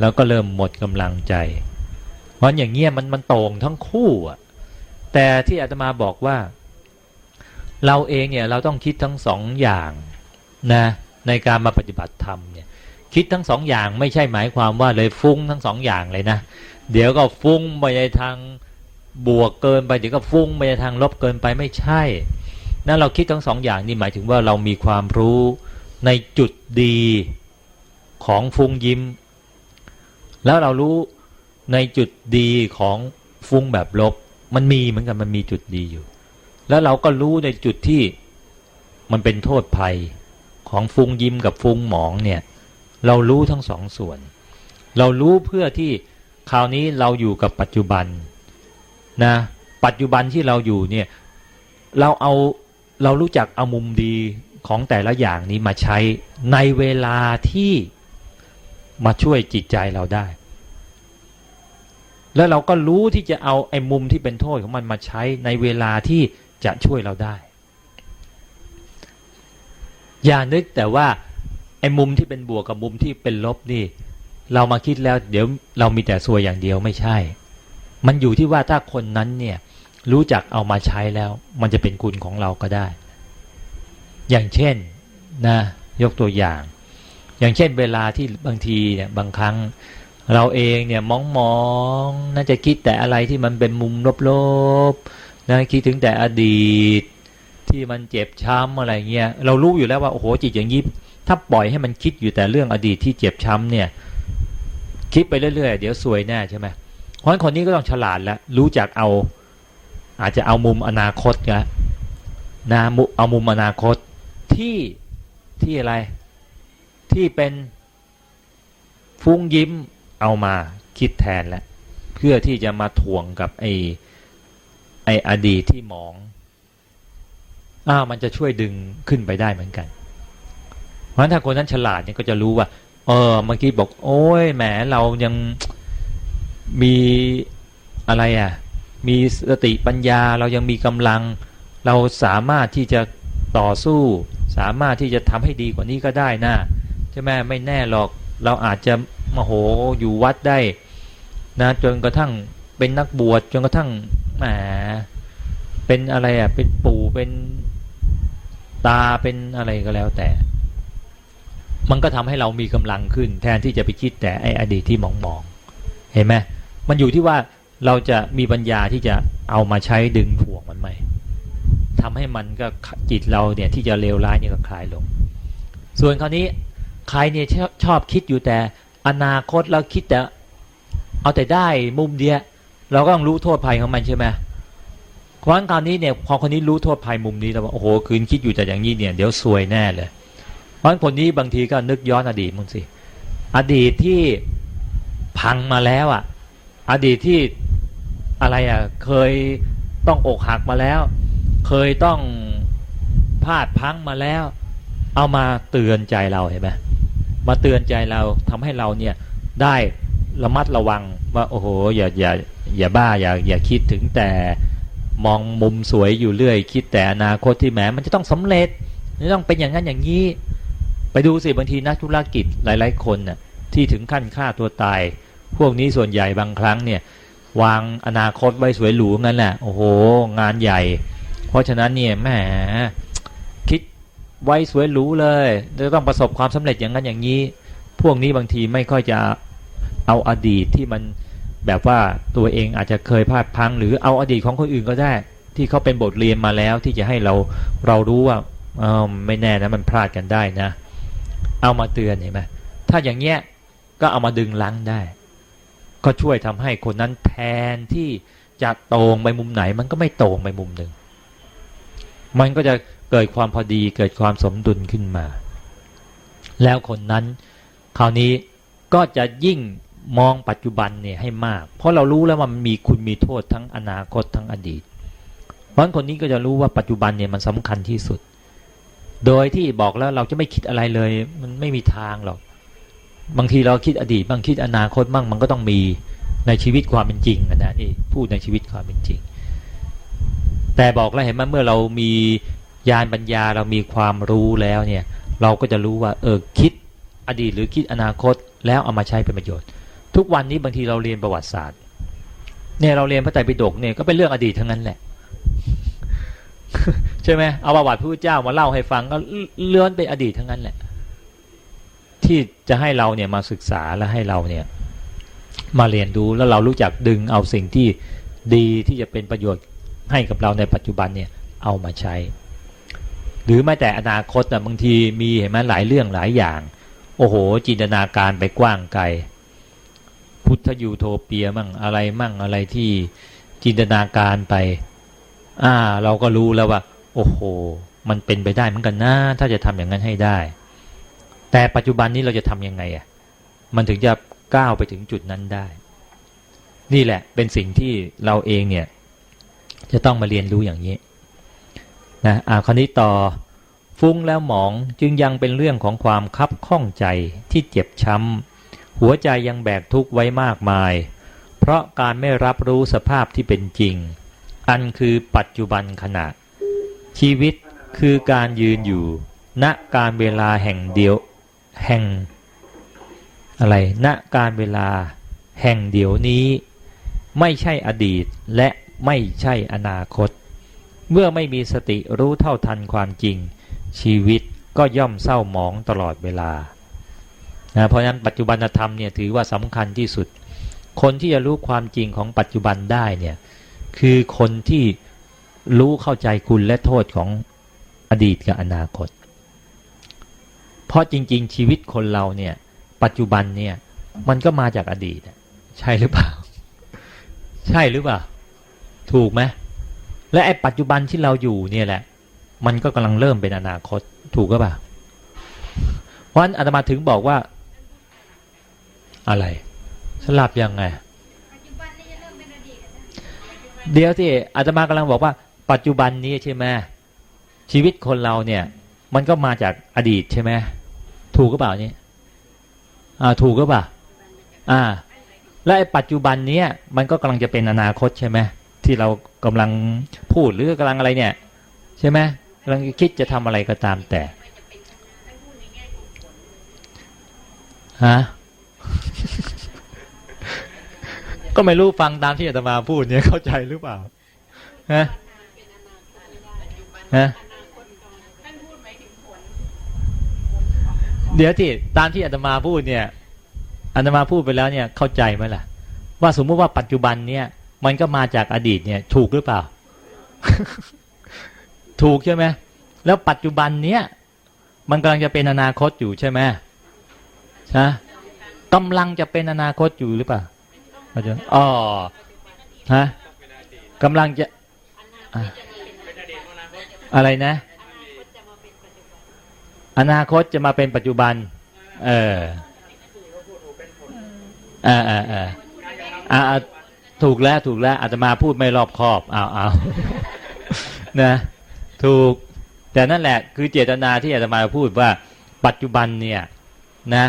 แล้วก็เริ่มหมดกำลังใจ เพราะอย่างเงี้ยมันมันโต่งทั้งคู่อะ แต่ที่อาตมาบอกว่า เราเองเนี่ยเราต้องคิดทั้งสองอย่างนะในการมาปฏิบัติธรรมเนี่ยคิดทั้งสองอย่างไม่ใช่หมายความว่าเลยฟุ้งทั้งสองอย่างเลยนะ เดี๋ยวก็ฟุ้งไปในทางบวกเกินไปเดี๋ยวก็ฟุ้งไปในทางลบเกินไปไม่ใช่นั่นเราคิดทั้งสองอย่างนี่หมายถึงว่าเรามีความรู้ในจุดดีของฟุ้งยิ้ม แล้วเรารู้ในจุดดีของฟุ้งแบบลบ มันมีเหมือนกันมันมีจุดดีอยู่ แล้วเราก็รู้ในจุดที่มันเป็นโทษภัยของฟุ้งยิ้มกับฟุ้งหมองเนี่ย เรารู้ทั้งสองส่วน เรารู้เพื่อที่คราวนี้เราอยู่กับปัจจุบันนะปัจจุบันที่เราอยู่เนี่ยเราเอาเรารู้จักเอามุมดีของแต่ละอย่างนี้มาใช้ในเวลาที่ มาช่วยจิตใจเราได้ แล้วเราก็รู้ที่จะเอาไอ้มุมที่เป็นโทษของมันมาใช้ในเวลาที่จะช่วยเราได้ อย่านึกแต่ว่าไอ้มุมที่เป็นบวกกับมุมที่เป็นลบนี่ เรามาคิดแล้ว เดี๋ยวเรามีแต่ซวยอย่างเดียวไม่ใช่ มันอยู่ที่ว่าถ้าคนนั้นเนี่ยรู้จักเอามาใช้แล้ว มันจะเป็นคุณของเราก็ได้ อย่างเช่นนะยกตัวอย่าง อย่างเช่นเวลาที่บางทีเนี่ยบางครั้งเราเองเนี่ยมองมองน่าจะคิดแต่อะไรที่มันเป็นมุมลบๆนะคิดถึงแต่อดีต ที่มันเจ็บช้ำอะไรเงี้ยเรารู้อยู่แล้วว่าโอ้โหจิตอย่างนี้ถ้าปล่อยให้มันคิดอยู่แต่เรื่องอดีตที่เจ็บช้ำเนี่ย คิดไปเรื่อยๆ เดี๋ยวซวยแน่ใช่ไหมเพราะฉะนั้นคนนี้ก็ต้องฉลาดแล้วรู้จักเอา อาจจะเอามุมอนาคตนะนะมุเอามุมอนาคตที่ที่อะไร ที่เป็นฟุ้งยิ้มเอามาคิดแทนแล้วเพื่อที่จะมาถ่วงกับไอ้ไอ้อดีตที่หมองอ้าวมันจะช่วยดึงขึ้นไปได้เหมือนกัน เพราะฉะนั้นถ้าคนนั้นฉลาดเนี่ยก็จะรู้ว่า เออเมื่อกี้บอก โอ้ยแหมเรายังมีอะไรอะ มีสติปัญญาเรายังมีกำลัง เราสามารถที่จะต่อสู้ สามารถที่จะทำให้ดีกว่านี้ก็ได้นะใช่ไหมไม่แน่หรอกเราอาจจะมโหอยู่วัดได้นะจนกระทั่งเป็นนักบวชจนกระทั่งแหมเป็นอะไรอะเป็นปู่เป็นตาเป็นอะไรก็แล้วแต่ มันก็ทำให้เรามีกำลังขึ้น แทนที่จะไปคิดแต่ไอ้อดีตที่มองมองๆเห็นไหมมันอยู่ที่ว่าเราจะมีปัญญาที่จะเอามาใช้ดึงถ่วงมันไหมทำให้มันก็จิตเราเนี่ยที่จะเลวร้ายเนี่ยก็คลายลง ส่วนคราวนี้ ใครเนี่ยชอบชอบคิดอยู่แต่อนาคตแล้วคิดแต่เอาแต่ได้มุมเดียวเราก็ต้องรู้โทษภัยของมันใช่ไหมเพราะงั้นคราวนี้เนี่ยพอคนนี้รู้โทษภัยมุมนี้แล้วว่าโอ้โหคืนคิดอยู่แต่อย่างนี้เนี่ยเดี๋ยวซวยแน่เลย เพราะฉะนั้นคนนี้บางทีก็นึกย้อนอดีตมึงสิอดีตที่พังมาแล้วอะ อดีตที่อะไรอะเคยต้องอกหักมาแล้ว เคยต้องพลาดพังมาแล้ว เอามาเตือนใจเราเห็นไหม มาเตือนใจเราทำให้เราเนี่ยได้ระมัดระวังว่าโอ้โหอย่าอย่าอย่าบ้าอย่าอย่าคิดถึงแต่มองมุมสวยอยู่เรื่อย คิดแต่อนาคตที่แหมมันจะต้องสำเร็จจะต้องเป็นอย่างนั้นอย่างนี้ ไปดูสิบางทีนักธุรกิจหลาย ๆ คนน่ะที่ถึงขั้นฆ่าตัวตาย พวกนี้ส่วนใหญ่บางครั้งเนี่ยวางอนาคตไว้สวยหรูงั้นแหละโอ้โห งานใหญ่ เพราะฉะนั้นเนี่ยแหม ไว้สวยหรูเลยจะต้องประสบความสำเร็จอย่างนั้นอย่างนี้ พวกนี้บางทีไม่ค่อยจะเอาอดีตที่มันแบบว่าตัวเองอาจจะเคยพลาดพัง หรือเอาอดีตของคนอื่นก็ได้ ที่เขาเป็นบทเรียนมาแล้วที่จะให้เราเรารู้ว่าเออไม่แน่นะมันพลาดกันได้นะ เอามาเตือนเห็นไหมถ้าอย่างเงี้ยก็เอามาดึงลังได้ ก็ช่วยทำให้คนนั้นแทนที่จะโตรงไปมุมไหน มันก็ไม่โตรงไปมุมหนึ่งมันก็จะ เกิดความพอดีเกิดความสมดุลขึ้นมา แล้วคนนั้น คราวนี้ก็จะยิ่งมองปัจจุบันเนี่ยให้มาก เพราะเรารู้แล้วว่ามันมีคุณมีโทษทั้งอนาคตทั้งอดีต เพราะนั้นคนนี้ก็จะรู้ว่าปัจจุบันเนี่ยมันสำคัญที่สุด โดยที่บอกแล้วเราจะไม่คิดอะไรเลย มันไม่มีทางหรอก บางทีเราคิดอดีตบางคิดอนาคตบ้างมันก็ต้องมีในชีวิตความเป็นจริงนะนี่พูดในชีวิตความเป็นจริง แต่บอกแล้วเห็นไหมเมื่อเรามี ญาณปัญญาเรามีความรู้แล้วเนี่ยเราก็จะรู้ว่าเออคิดอดีตหรือคิดอนาคตแล้วเอามาใช้เป็นประโยชน์ ทุกวันนี้บางทีเราเรียนประวัติศาสตร์เนี่ยเราเรียนพระไตรปิฎกเนี่ยก็เป็นเรื่องอดีตทั้งนั้นแหละใช่ไหมเอาประวัติพระพุทธเจ้ามาเล่าให้ฟังก็เลื่อนเป็นอดีตทั้งนั้นแหละ ที่จะให้เราเนี่ยมาศึกษาและให้เราเนี่ย มาเรียนรู้แล้วเรารู้จักดึงเอาสิ่งที่ดีที่จะเป็นประโยชน์ให้กับเราในปัจจุบันเนี่ยเอามาใช้ หรือแม้แต่อนาคตนะบางทีมีเห็นไหมหลายเรื่องหลายอย่าง โอ้โห จินตนาการไปกว้างไกล พุทธยูโทเปียมั่งอะไรมั่งอะไรที่จินตนาการไป อ่า เราก็รู้แล้วว่า โอ้โห มันเป็นไปได้เหมือนกันนะถ้าจะทำอย่างนั้นให้ได้ แต่ปัจจุบันนี้เราจะทำยังไงอะมันถึงจะก้าวไปถึงจุดนั้นได้ นี่แหละเป็นสิ่งที่เราเองเนี่ย จะต้องมาเรียนรู้อย่างนี้ นะอ่าคราวนี้ต่อฟุ้งแล้วหมองจึงยังเป็นเรื่องของความคับข้องใจที่เจ็บช้ำ หัวใจยังแบกทุกข์ไว้มากมาย เพราะการไม่รับรู้สภาพที่เป็นจริง อันคือปัจจุบันขณะ ชีวิตคือการยืนอยู่ ณการเวลาแห่งเดียว แห่ง อะไร ณการเวลา แห่งเดี๋ยวนี้ ไม่ใช่อดีตและไม่ใช่อนาคต เมื่อไม่มีสติรู้เท่าทันความจริง ชีวิตก็ย่อมเศร้าหมองตลอดเวลานะเพราะฉะนั้นปัจจุบันธรรมเนี่ยถือว่าสำคัญที่สุด คนที่จะรู้ความจริงของปัจจุบันได้เนี่ยคือคนที่รู้เข้าใจคุณและโทษของอดีตกับอนาคต เพราะจริง ๆ ชีวิตคนเราเนี่ยปัจจุบันเนี่ยมันก็มาจากอดีตใช่หรือเปล่า ใช่หรือเปล่า ถูกไหม และไอ้ปัจจุบันที่เราอยู่เนี่ยแหละ มันก็กำลังเริ่มเป็นอนาคตถูกก็เปล่าเพราะฉะนั้นอาตมาถึงบอกว่า อะไรสลับยังไงปัจจุบันนี่จะเริ่มเป็นอดีตแล้วนะเดี๋ยวที่อาตมากำลังบอกว่า ปัจจุบันนี้ใช่ไหมชีวิตคนเราเนี่ย มันก็มาจากอดีตใช่ไหมถูกก็เปล่านี่อ่าถูกก็เปล่าอ่า และไอ้ปัจจุบันเนี้ยมันก็กำลังจะเป็นอนาคตใช่ไหม ที่เรากำลังพูดหรือกำลังอะไรเนี่ย ใช่ไหมกำลังคิดจะทำอะไรก็ตามแต่ฮะก็ไม่รู้ฟังตามที่อาตมาพูดเนี่ยเข้าใจหรือเปล่าฮะฮะเดี๋ยวที่ตามที่อาตมาพูดเนี่ยอาตมาพูดไปแล้วเนี่ยเข้าใจไหมล่ะ ว่าสมมุติว่าปัจจุบันเนี่ย มันก็มาจากอดีตเนี่ยถูกหรือเปล่า ถูกใช่ไหมแล้วปัจจุบันเนี้ยมันกำลังจะเป็นอนาคตอยู่ใช่ไหมใช่กำลังจะเป็นอนาคตอยู่หรือเปล่าอาจารย์อ๋อฮะกำลังจะอะอะไรนะ อนาคตจะมาเป็นปัจจุบัน เอออ่าอ่าอ่าอ่าอ่า ถูกแล้วถูกแล้วอาตมาพูดไม่รอบคอบเอาเอานะถูกแต่นั่นแหละคือเจตนาที่อาตมาพูดว่าปัจจุบันเนี่ยนะ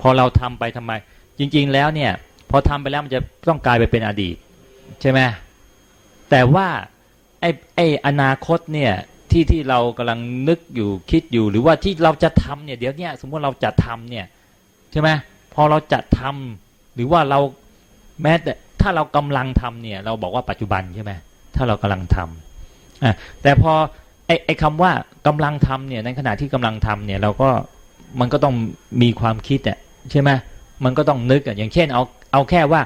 พอเราทำไปทำไม จริง ๆ แล้วเนี่ย พอทำไปแล้วมันจะต้องกลายไปเป็นอดีต ใช่ไหมแต่ว่าไอ้ไอ้อนาคตเนี่ยที่ที่เรากำลังนึกอยู่คิดอยู่หรือว่าที่เราจะทำเนี่ยเดี๋ยวเนี้ยสมมติเราจะทำเนี่ยใช่ไหมพอเราจะทำหรือว่าเราแม้แต่ ถ้าเรากำลังทำเนี่ยเราบอกว่าปัจจุบันใช่ไหมถ้าเรากำลังทำอะแต่พอไอ้ไอ้คำว่ากำลังทำเนี่ยในขณะที่กำลังทำเนี่ยเราก็มันก็ต้องมีความคิดอะใช่ไหมมันก็ต้องนึกอะอย่างเช่นเอาเอาแค่ว่า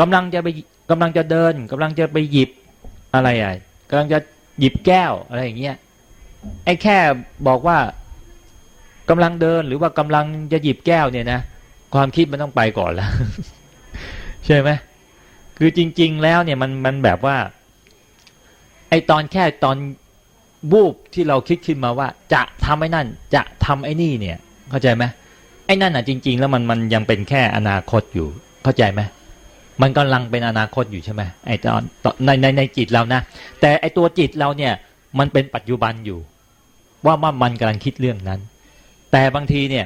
กำลังจะไปกำลังจะเดินกำลังจะไปหยิบอะไรอะกำลังจะหยิบแก้วอะไรอย่างเงี้ยไอ้แค่บอกว่ากำลังเดินหรือว่ากำลังจะหยิบแก้วเนี่ยนะความคิดมันต้องไปก่อนแล้วใช่ไหม คือจริง ๆ แล้วเนี่ยมันมันแบบว่า ไอตอนแค่ตอนบูบที่เราคิดขึ้นมาว่า จะทำไอ้นั่น จะทำไอ้นี่เนี่ย เข้าใจไหมไอ้นั่นอะจริง ๆ แล้วมันมันยังเป็นแค่อนาคตอยู่ เข้าใจไหมมันกำลังเป็นอนาคตอยู่ใช่ไหมไอตอนในในในจิตเรานะ แต่ไอตัวจิตเราเนี่ย มันเป็นปัจจุบันอยู่ ว่าว่ามันกำลังคิดเรื่องนั้น แต่บางทีเนี่ย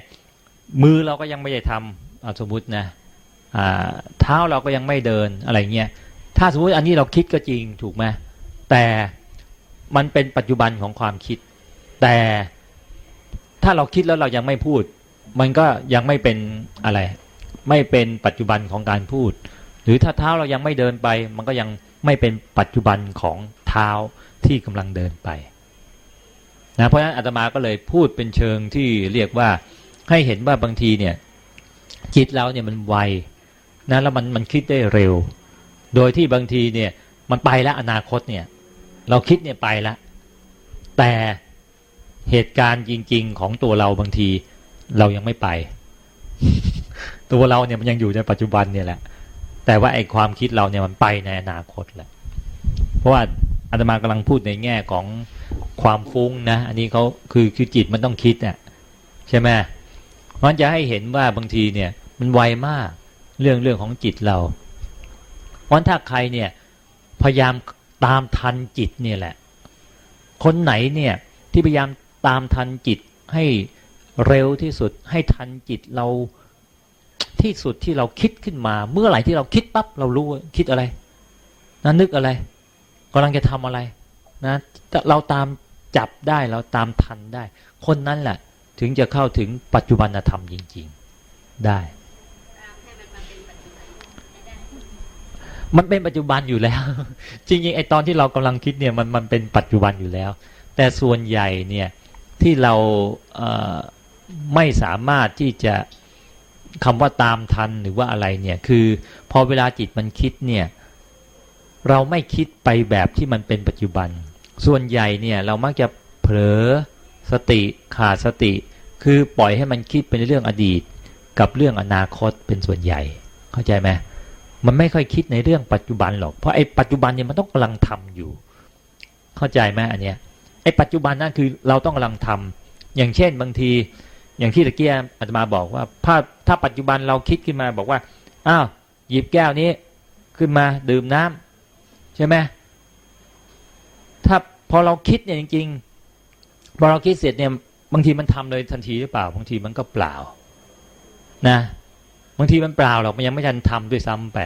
มือเราก็ยังไม่ได้ทำอาสมมตินะ เท้าเราก็ยังไม่เดินอะไรเงี้ยถ้าสมมติอันนี้เราคิดก็จริงถูกไหมแต่มันเป็นปัจจุบันของความคิด แต่ถ้าเราคิดแล้วเรายังไม่พูด มันก็ยังไม่เป็นอะไร ไม่เป็นปัจจุบันของการพูด หรือถ้าเท้าเรายังไม่เดินไป มันก็ยังไม่เป็นปัจจุบันของเท้าที่กำลังเดินไปนะเพราะฉะนั้นอาตมาก็เลยพูดเป็นเชิงที่เรียกว่าให้เห็นว่าบางทีเนี่ยจิตเราเนี่ยมันไว นะแล้วมันมันคิดได้เร็ว โดยที่บางทีเนี่ยมันไปแล้วอนาคตเนี่ยเราคิดเนี่ยไปแล้วแต่เหตุการณ์จริง ๆ ของตัวเราบางทีเรายังไม่ไป ตัวเราเนี่ยมันยังอยู่ในปัจจุบันเนี่ยแหละ แต่ว่าไอ้ความคิดเราเนี่ยมันไปในอนาคตแหละเพราะว่าอาตมากำลังพูดในแง่ของความฟุ้งนะ อันนี้เขาคือคือจิตมันต้องคิดอะใช่ไหมมันจะให้เห็นว่าบางทีเนี่ยมันไวมาก เรื่องเรื่องของจิตเราวันถ้าใครเนี่ยพยายามตามทันจิตเนี่ยแหละ คนไหนเนี่ยที่พยายามตามทันจิตให้เร็วที่สุดให้ทันจิตเราที่สุดที่เราคิดขึ้นมา เมื่อไหร่ที่เราคิดปั๊บเรารู้คิดอะไรนะนึกอะไรกำลังจะทำอะไรนะเราตามจับได้เราตามทันได้ คนนั้นแหละถึงจะเข้าถึงปัจจุบันธรรมจริง ๆได้ ตามให้มันมาเป็นปัจจุบันให้ได้ มันเป็นปัจจุบันอยู่แล้ว จริงๆไอตอนที่เรากำลังคิดเนี่ยมันมันเป็นปัจจุบันอยู่แล้ว แต่ส่วนใหญ่เนี่ยที่เราเไม่สามารถที่จะคำว่าตามทันหรือว่าอะไรเนี่ยคือพอเวลาจิตมันคิดเนี่ยเราไม่คิดไปแบบที่มันเป็นปัจจุบัน ส่วนใหญ่เนี่ยเรามักจะเผลอสติขาดสติ คือปล่อยให้มันคิดเป็นเรื่องอดีต กับเรื่องอนาคตเป็นส่วนใหญ่ เข้าใจไหม มันไม่ค่อยคิดในเรื่องปัจจุบันหรอก เพราะไอ้ปัจจุบันเนี่ยมันต้องกำลังทำอยู่ เข้าใจไหมอันเนี้ยไอ้ปัจจุบันนั่นคือเราต้องกำลังทำอย่างเช่นบางที อย่างที่ตะเกียอาตมาบอกว่าถ้าถ้าปัจจุบันเราคิดขึ้นมาบอกว่าอ้าวหยิบแก้วนี้ขึ้นมาดื่มน้ำใช่ไหมถ้าพอเราคิดเนี่ยจริง ๆ พอเราคิดเสร็จเนี่ยบางทีมันทำเลยทันทีหรือเปล่าบางทีมันก็เปล่า นะางทีมันเปล่าหรอกมันยังไม่ทันทำด้วยซ้ำไป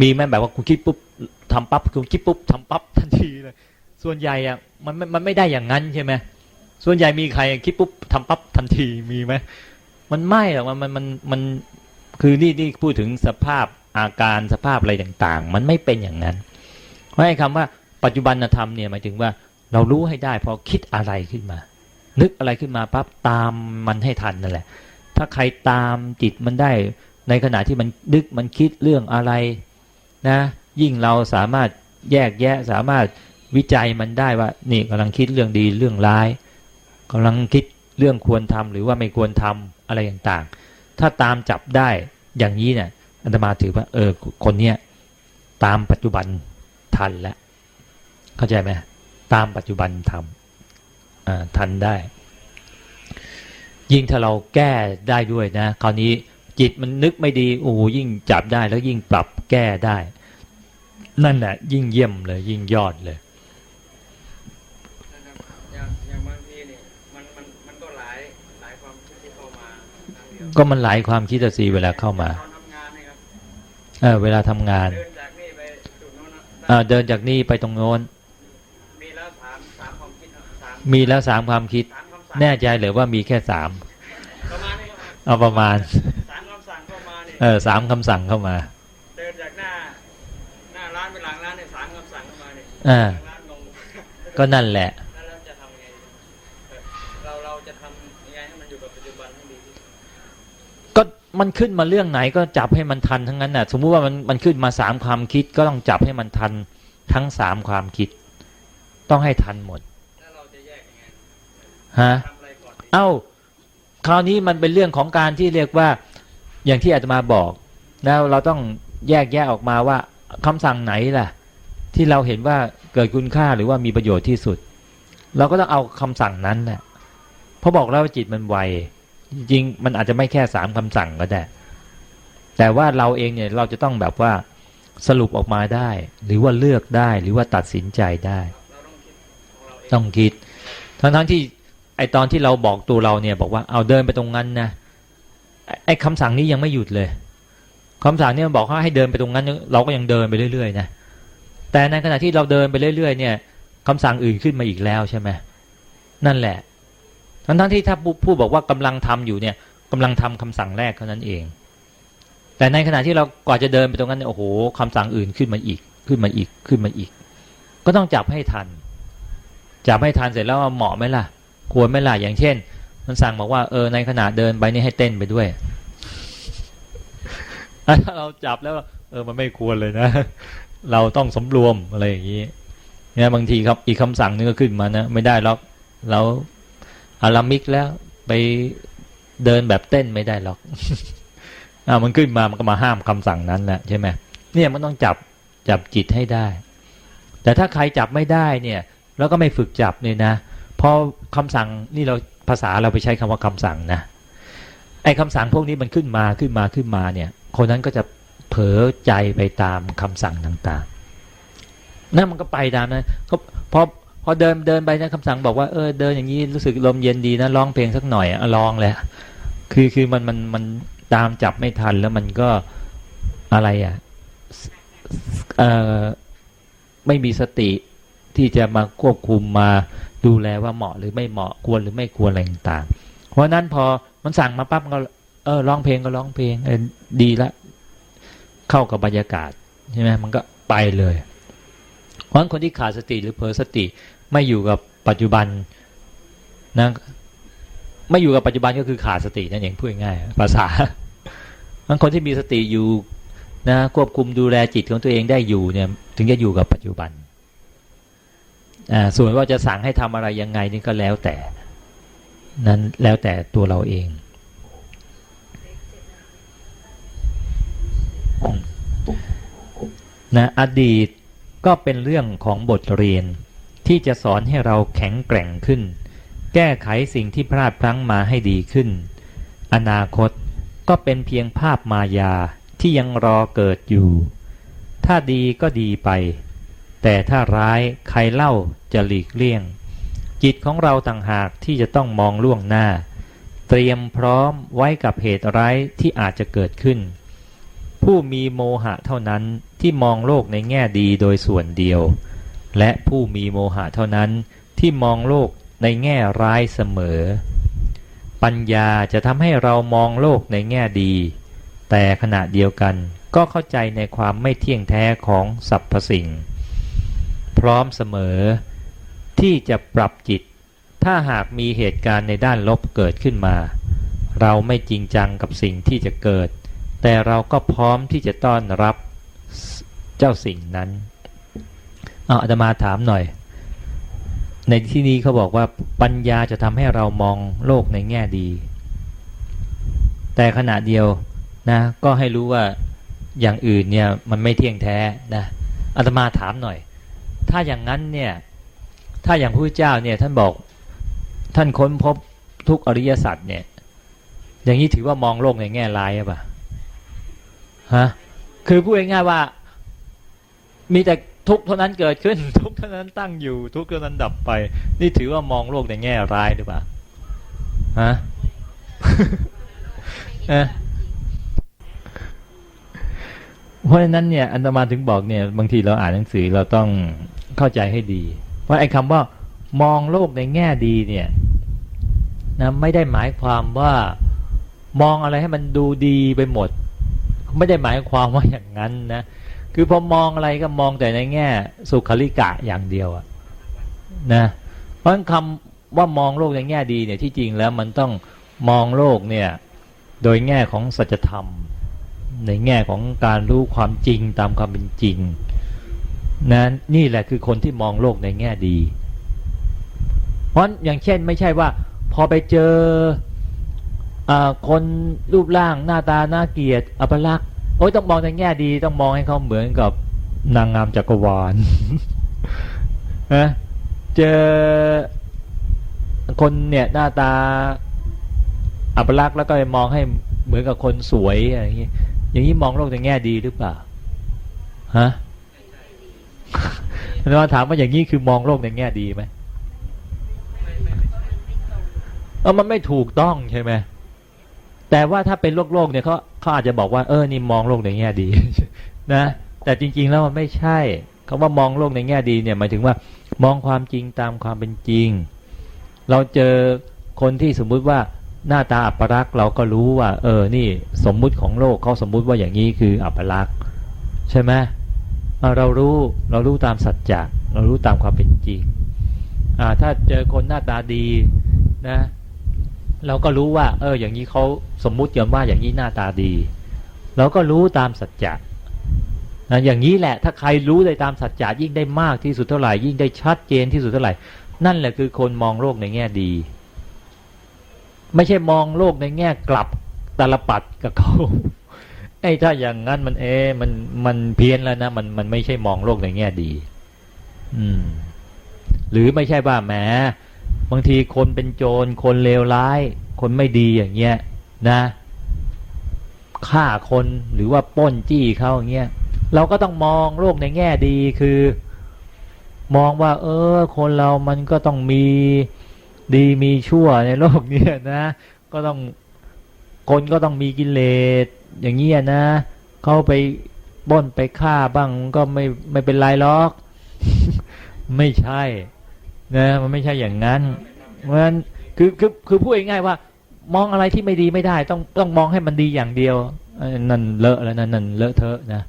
มีไหมแบบว่าคุณคิดปุ๊บทำปั๊บคุณคิดปุ๊บทำปั๊บทันทีเลยส่วนใหญ่อะมันมันมันไม่ได้อย่างนั้นใช่ไหมส่วนใหญ่มีใครคิดปุ๊บทำปั๊บทันทีมีไหมมันไม่หรอกมันมันมันมันคือนี่นี่พูดถึงสภาพอาการสภาพอะไรต่างๆ มันไม่เป็นอย่างนั้น เพราะไอ้คำว่าปัจจุบันธรรมเนี่ยหมายถึงว่าเรารู้ให้ได้พอคิดอะไรขึ้นมา นึกอะไรขึ้นมาปั๊บตามมันให้ทันนั่นแหละ ถ้าใครตามจิตมันได้ ในขณะที่มันนึกมันคิดเรื่องอะไรนะ ยิ่งเราสามารถแยกแยะสามารถวิจัยมันได้ว่า นี่กำลังคิดเรื่องดีเรื่องร้ายกำลังคิดเรื่องควรทำหรือว่าไม่ควรทำอะไรต่างๆ ถ้าตามจับได้อย่างนี้เนี่ยอาตมาถือว่า เออ คนเนี้ยตามปัจจุบันทันแล้วเข้าใจไหมตามปัจจุบันทำอ่าทันได้ ยิ่งถ้าเราแก้ได้ด้วยนะ คราวนี้จิตมันนึกไม่ดีโอ้โหยิ่งจับได้แล้วยิ่งปรับแก้ได้ นั่นแหละยิ่งเยี่ยมเลย ยิ่งยอดเลยนะครับอย่างอย่างบางทีเนี่ยมันมันมันก็หลายหลายความคิดที่เข้ามาครั้งเดียวก็มันหลายความคิดอะสิเวลาเข้ามาตอนทำงานเนะครับเออเวลาทำงานเดินจากนี่ไปจุดโน้นนะเออเดินจากนี่ไปตรงโน้น มีแล้วสามสามความคิดครับสามมีแล้วสามความคิดสามคำสั่ง แน่ใจเหรือว่ามีแค่สามประมาณนี้ครับเอาประมาณสามคำสั่งเข้ามาเนี่ยเออสามคำสั่งเข้ามาเดินจากหน้าหน้าร้านไปหลังร้านเนี่ยสามคำสั่งเข้ามาเนี่ยอ่าหลังร้านงงก็นั่นแหละแล้วเราจะทำไงเออเราเราจะทำยังไงให้มันอยู่กับปัจจุบันให้ดีที่สุดก็มันขึ้นมาเรื่องไหนก็จับให้มันทันทั้งนั้นน่ะ สมมุติว่ามันมันขึ้นมาสามความคิดก็ต้องจับให้มันทันทั้งสามความคิด ต้องให้ทันหมด ฮะทำอะไรก่อนดีเอ้าคราวนี้มันเป็นเรื่องของการที่เรียกว่าอย่างที่อาตมาบอกแล้วเราต้องแยกแยะออกมาว่าคำสั่งไหนล่ะ ที่เราเห็นว่าเกิดคุณค่าหรือว่ามีประโยชน์ที่สุด เราก็ต้องเอาคำสั่งนั้นแหละเพราะบอกแล้วว่าจิตมันไวจริงมันอาจจะไม่แค่สามคำสั่งก็ได้แต่ว่าเราเองเนี่ยเราจะต้องแบบว่าสรุปออกมาได้ หรือว่าเลือกได้หรือว่าตัดสินใจได้ ต้องคิด ทั้งทั้งๆที่ ไอตอนที่เราบอกตัวเราเนี่ยบอกว่าเอาเดินไปตรงนั้นนะไอคำสั่งนี้ยังไม่หยุดเลยคำสั่งนี้มันบอกว่าให้เดินไปตรงนั้น เราก็ยังเดินไปเรื่อยๆนะแต่ในขณะที่เราเดินไปเรื่อยๆ เนี่ยคำสั่งอื่นขึ้นมาอีกแล้วใช่ไหมนั่นแหละทั้งทั้งที่ถ้าผู้บอกว่ากำลังทำอยู่เนี่ยกำลังทำคำสั่งแรกเท่านั้นเอง แต่ในขณะที่เราก่อนจะเดินไปตรงนั้นเนี่ยโอ้โหคำสั่งอื่นขึ้นมาอีกขึ้นมาอีกขึ้นมาอีก ก็ต้องจับให้ทัน จับให้ทันเสร็จแล้วเหมาะไหมล่ะ ควรไหมล่ะอย่างเช่น มันสั่งบอกว่าเออในขณะเดินไปนี่ให้เต้นไปด้วยถ้าเราจับแล้ว เออมันไม่ควรเลยนะ เราต้องสำรวมอะไรอย่างนี้เนี่ยบางทีครับอีกคำสั่งนึงก็ขึ้นมานะไม่ได้หรอกเราอารามิกแล้วไปเดินแบบเต้นไม่ได้หรอกอ่ามันขึ้นมามันก็มาห้ามคำสั่งนั้นแหละใช่ไหมเนี่ยมันต้องจับจับจิตให้ได้ แต่ถ้าใครจับไม่ได้เนี่ย แล้วก็ไม่ฝึกจับเนี่ยนะ พอคำสั่งนี่เราภาษาเราไปใช้คำว่าคำสั่งนะไอ้คำสั่งพวกนี้มันขึ้นมาขึ้นมาขึ้นมาเนี่ย คนนั้นก็จะเผลอใจไปตามคำสั่งต่างๆนั่นมันก็ไปตามนั้นก็พอพอเดินเดินไปนะคำสั่งบอกว่าเออเดินอย่างนี้รู้สึกลมเย็นดีนะร้องเพลงสักหน่อยอะลองเลยคือคือมันมันมันตามจับไม่ทันแล้วมันก็อะไรอะเออไม่มีสติที่จะมาควบคุมมา ดูแลว่าเหมาะหรือไม่เหมาะควรหรือไม่ควรอะไรต่างเพราะนั้นพอมันสั่งมาปั๊บก็เออร้องเพลงก็ร้องเพลงเออดีละ เข้ากับบรรยากาศใช่ไหมมันก็ไปเลยเพราะนั้นคนที่ขาดสติหรือเผลอสติไม่อยู่กับปัจจุบันนะไม่อยู่กับปัจจุบันก็คือขาดสตินั่นเองพูดง่ายภาษาบางคนที่มีสติอยู่นะควบคุมดูแลจิตของตัวเองได้อยู่เนี่ยถึงจะอยู่กับปัจจุบัน ส่วนว่าจะสั่งให้ทำอะไรยังไงนี่ก็แล้วแต่ นั้นแล้วแต่ตัวเราเอง นะอดีตก็เป็นเรื่องของบทเรียนที่จะสอนให้เราแข็งแกร่งขึ้น แก้ไขสิ่งที่พลาดพลั้งมาให้ดีขึ้น อนาคตก็เป็นเพียงภาพมายาที่ยังรอเกิดอยู่ ถ้าดีก็ดีไป แต่ถ้าร้ายใครเล่าจะหลีกเลี่ยง จิตของเราต่างหากที่จะต้องมองล่วงหน้า เตรียมพร้อมไว้กับเหตุร้ายที่อาจจะเกิดขึ้น ผู้มีโมหะเท่านั้นที่มองโลกในแง่ดีโดยส่วนเดียว และผู้มีโมหะเท่านั้นที่มองโลกในแง่ร้ายเสมอ ปัญญาจะทำให้เรามองโลกในแง่ดี แต่ขณะเดียวกันก็เข้าใจในความไม่เที่ยงแท้ของสรรพสิ่ง พร้อมเสมอ ที่จะปรับจิต ถ้าหากมีเหตุการณ์ในด้านลบเกิดขึ้นมา เราไม่จริงจังกับสิ่งที่จะเกิด แต่เราก็พร้อมที่จะต้อนรับเจ้าสิ่งนั้นเอาอาตมาถามหน่อย ในที่นี้เขาบอกว่าปัญญาจะทำให้เรามองโลกในแง่ดี แต่ขณะเดียวนะก็ให้รู้ว่าอย่างอื่นเนี่ยมันไม่เที่ยงแท้นะอาตมาถามหน่อย ถ้าอย่างนั้นเนี่ย ถ้าอย่างพระพุทธเจ้าเนี่ยท่านบอกท่านค้นพบทุกอริยสัจเนี่ย อย่างนี้ถือว่ามองโลกในแง่ร้ายหรือเปล่าฮะคือพูดง่ายๆว่า มีแต่ทุกข์เท่านั้นเกิดขึ้น ทุกข์เท่านั้นตั้งอยู่ ทุกข์เท่านั้นดับไป นี่ถือว่ามองโลกในแง่ร้ายหรือเปล่าฮะเอ๊ะเพราะฉะนั้นเนี่ยอันตมาถึงบอกเนี่ย บางทีเราอ่านหนังสือเราต้อง เข้าใจให้ดี เพราะไอ้คำว่ามองโลกในแง่ดีเนี่ยนะไม่ได้หมายความว่ามองอะไรให้มันดูดีไปหมด ไม่ได้หมายความว่าอย่างนั้นนะคือพอมองอะไรก็มองแต่ในแง่สุขลิกะอย่างเดียวอะนะเพราะคำว่ามองโลกในแง่ดีเนี่ยที่จริงแล้วมันต้องมองโลกเนี่ยโดยแง่ของสัจธรรม ในแง่ของการรู้ความจริงตามความเป็นจริง นะนี่แหละคือคนที่มองโลกในแง่ดี เพราะอย่างเช่นไม่ใช่ว่า พอไปเจออคนรูปร่างหน้าตาหน่าเกียดอัปลักษณ์โอ้ยต้องมองในแง่ดี ต้องมองให้เขาเหมือนกับนางงามจักรวาลนะเจอคนเนี่ยหน้าตาอัปลักษณ์แล้วก็มองให้เหมือนกับคนสวยอะไรอย่างนี้อย่างนี้มองโลกในแง่ดีหรือเปล่าฮะ เราถามว่าอย่างนี้คือมองโลกในแง่ดีไหมเออมันไม่ถูกต้องใช่ไหมแต่ว่าถ้าเป็นโลกโลกเนี่ยเขาเขาอาจจะบอกว่าเออนี่มองโลกในแง่ดีนะแต่จริง ๆ แล้วมันไม่ใช่คำว่ามองโลกในแง่ดีเนี่ยหมายถึงว่ามองความจริงตามความเป็นจริง เราเจอคนที่สมมุติว่าหน้าตาอัปรักษ์เราก็รู้ว่า เออนี่สมมุติของโลกเขาสมมุติว่าอย่างนี้คืออัปรักษ์ใช่ไหม เรารู้เรารู้ตามสัจจะเรารู้ตามความเป็นจริงถ้าเจอคนหน้าตาดีนะ เราก็รู้ว่า เออ อย่างนี้เขาสมมุติกันว่าอย่างนี้หน้าตาดี เราก็รู้ตามสัจจะนะอย่างนี้แหละ ถ้าใครรู้ได้ตามสัจจะยิ่งได้มากที่สุดเท่าไหร่ยิ่งได้ชัดเจนที่สุดเท่าไหร่ นั่นแหละคือคนมองโลกในแง่ดี ไม่ใช่มองโลกในแง่กลับตาลปัดกับเขา ไอ้ถ้าอย่างนั้นมันเอ มันมันเพี้ยนแล้วนะมันมันไม่ใช่มองโลกในแง่ดี อืม หรือไม่ใช่ว่าแหมบางทีคนเป็นโจรคนเลวร้าย คนไม่ดีอย่างเงี้ย นะฆ่าคนหรือว่าป้นจี้เขาอย่างเงี้ยเราก็ต้องมองโลกในแง่ดีคือ มองว่า เออ คนเรามันก็ต้องมีดีมีชั่วในโลกเนี้ยนะ ก็ต้องคนก็ต้องมีกิเลส อย่างเงี้ยนะเขาไปปล้นไปฆ่าบ้างก็ไม่ไม่เป็นไรหรอก ไม่ใช่นะมันไม่ใช่อย่างนั้นเพราะฉะนั้นคือคือคือพูดง่ายๆว่า มองอะไรที่ไม่ดีไม่ได้ ต้องต้องมองให้มันดีอย่างเดียวนั่นเลอะแล้วนั่นนั่นเลอะเทอะนะ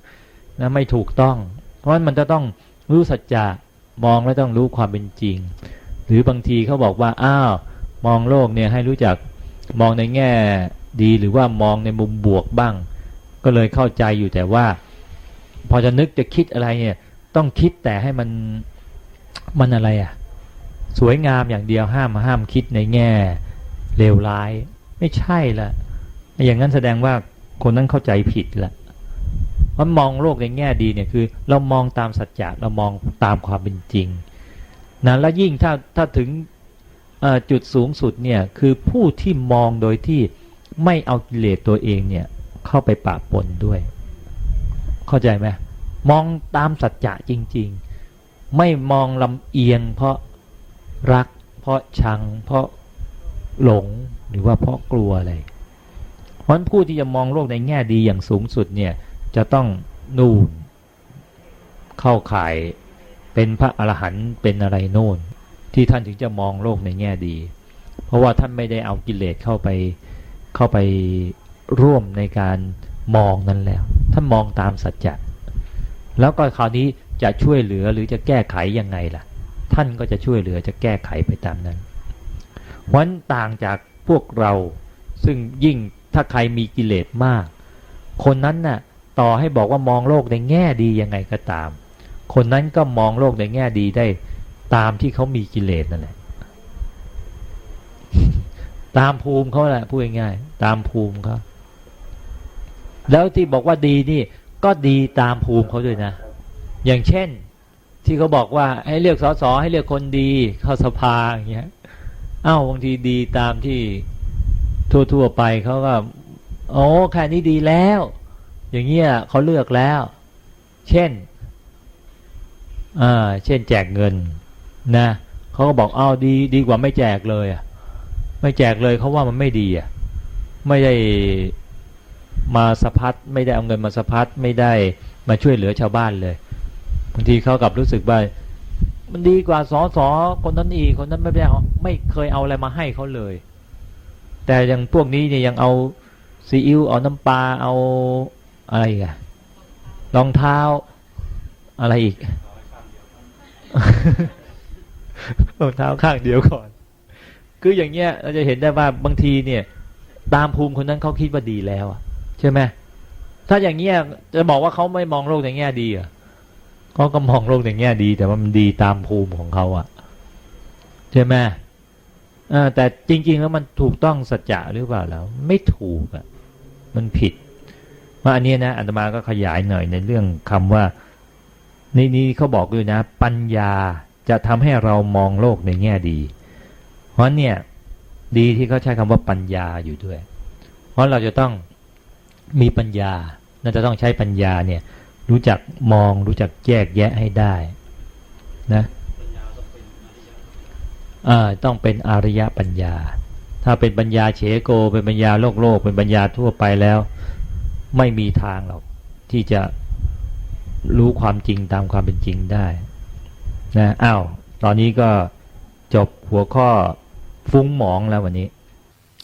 นะไม่ถูกต้อง เพราะฉะนั้นมันจะต้องรู้สัจจะมองแล้วต้องรู้ความเป็นจริง หรือบางทีเขาบอกว่าอ้าวมองโลกเนี่ยให้รู้จักมองในแง่ ดีหรือว่ามองในมุมบวกบ้าง ก็เลยเข้าใจอยู่แต่ว่า พอจะนึกจะคิดอะไรเนี่ย ต้องคิดแต่ให้มันมันอะไรอะ่ะ สวยงามอย่างเดียวห้ามห้ามคิดในแง่เลวร้าย ไม่ใช่ละอย่างนั้นแสดงว่าคนนั้นเข้าใจผิดละเพราะมองโลกในแง่ดีเนี่ยคือ เรามองตามสัจจะเรามองตามความเป็นจริงนะแล้วยิ่งถ้าถ้าถึงจุดสูงสุดเนี่ยคือผู้ที่มองโดยที่ ไม่เอากิเลสตัวเองเนี่ยเข้าไปปะปนด้วย เข้าใจไหมมองตามสัจจะจริง ๆ ไม่มองลำเอียง เพราะรัก เพราะชัง เพราะหลงหรือว่าเพราะกลัวอะไรเพราะฉะนั้นผู้ที่จะมองโลกในแง่ดีอย่างสูงสุดเนี่ยจะต้องนู่นเข้าข่ายเป็นพระอรหันต์เป็นอะไรโน่น ที่ท่านถึงจะมองโลกในแง่ดี เพราะว่าท่านไม่ได้เอากิเลสเข้าไป เข้าไปร่วมในการมองนั้นแล้ว ท่านมองตามสัจจะแล้วก็คราวนี้จะช่วยเหลือหรือจะแก้ไขยังไงล่ะ ท่านก็จะช่วยเหลือจะแก้ไขไปตามนั้นวันต่างจากพวกเราซึ่งยิ่งถ้าใครมีกิเลสมาก คนนั้นน่ะต่อให้บอกว่ามองโลกในแง่ดียังไงก็ตาม คนนั้นก็มองโลกในแง่ดีได้ตามที่เขามีกิเลสนั่นแหละ ตามภูมิเขาแหละพูดง่ายๆตามภูมิเขาแล้วที่บอกว่าดีนี่ ก็ดีตามภูมิเขาด้วยนะ อย่างเช่น ที่เขาบอกว่าให้เลือกสสให้เลือกคนดีเข้าสภาอย่างเงี้ยอ้าวบางทีดีตามที่ทั่วๆไปเขาก็โอ้แค่นี้ดีแล้ว อย่างเงี้ยเขาเลือกแล้ว เช่นอ่าเช่นแจกเงินนะเขาก็บอกอ้าวดีดีกว่าไม่แจกเลยอะ ไม่แจกเลยเขาว่ามันไม่ดีอะไม่ได้มาสะพัดไม่ได้เอาเงินมาสะพัดไม่ได้มาช่วยเหลือชาวบ้านเลยบางทีเขากลับรู้สึกว่ามันดีกว่าสอสอคนนั้นอีกคนนั้นไม่ได้ไม่เคยเอาอะไรมาให้เขาเลย แต่อย่างพวกนี้เนี่ยยังเอาซีอิ๊วเอาน้ำปลาเอาอะไรอีกันรองเท้าอะไรอีกรองเท้าข้างเดียวก่อน คืออย่างเงี้ยเราจะเห็นได้ว่าบางทีเนี่ยตามภูมิคนนั้นเขาคิดว่าดีแล้วอะใช่ไหมถ้าอย่างเงี้ยจะบอกว่าเขาไม่มองโลกในแง่ดีอะเขาก็มองโลกในแง่ดี แต่ว่ามันดีตามภูมิของเขาอะใช่ไหมแต่จริง ๆ แล้วมันถูกต้องสัจจะหรือเปล่าแล้ว ไม่ถูกอะมันผิดว่าอันนี้นะอัตมาก็ขยายหน่อยในเรื่องคำว่าในนี้เขาบอกด้วยนะ ปัญญาจะทำให้เรามองโลกในแง่ดี ราะเนี่ยดีที่เขาใช้คำว่าปัญญาอยู่ด้วย เพราะเราจะต้องมีปัญญาน่าจะต้องใช้ปัญญาเนี่ยรู้จักมองรู้จักแยกแยะให้ได้นะอ่าต้องเป็นอริยปัญญา ถ้าเป็นปัญญาเฉโก เป็นปัญญาโลกโลก เป็นปัญญาทั่วไปแล้ว ไม่มีทางหรอกที่จะรู้ความจริงตามความเป็นจริงได้นะอ้าวตอนนี้ก็จบหัวข้อ ฟุ้งหมองแล้ววันนี้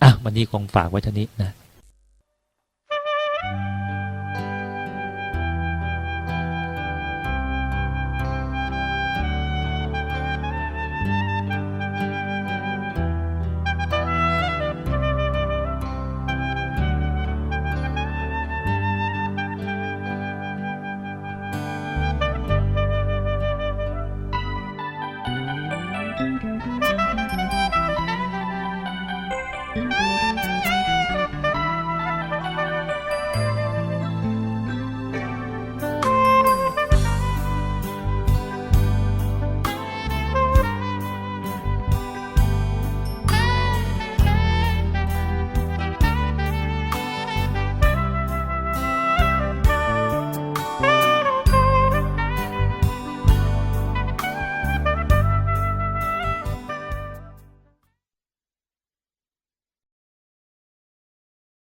อะวันนี้คงฝากไว้เท่านี้นะ